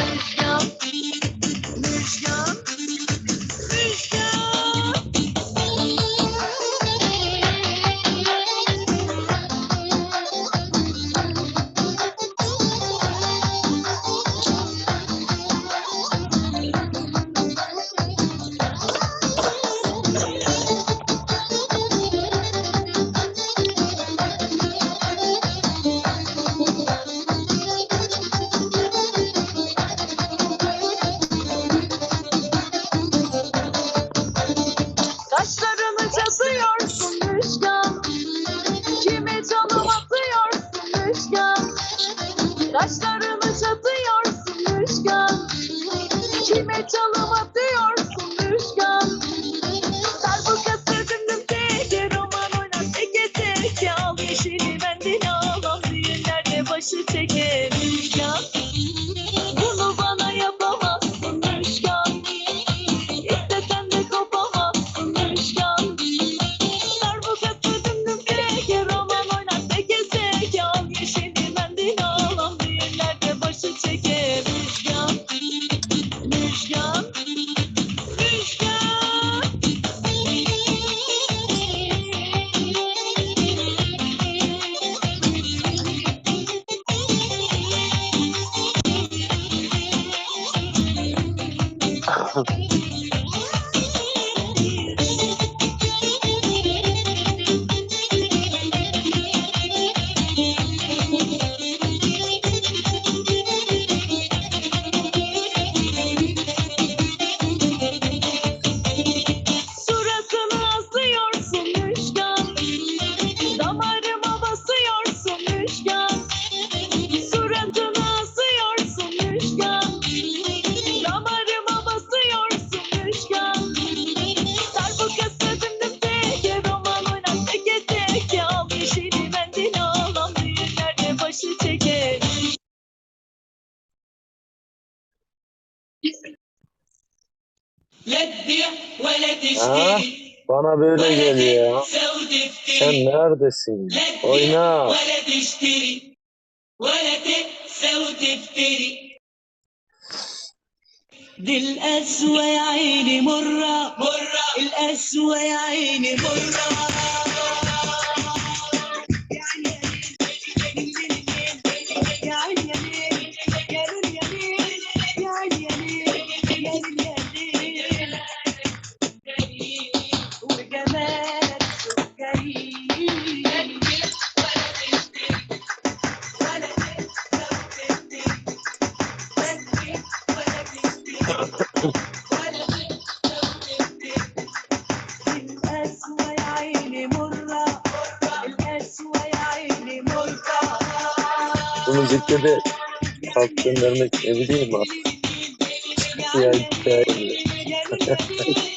Thank you. Saçlarını çatıyorsun Müşkan Kimi canım atıyorsun Müşkan Saçlarını çatıyorsun Müşkan Kime çalım atıyorsun Müşkan Okay. لا تبيع ولا tişteri. Bana böyle geliyor. Sen neredesin? Oyna. دي القسوة يا عيني مرة مرة القسوة يا عيني مرة Bunu ciddi de kalk göndermek ne bileyim artık. Ya şey hikaye.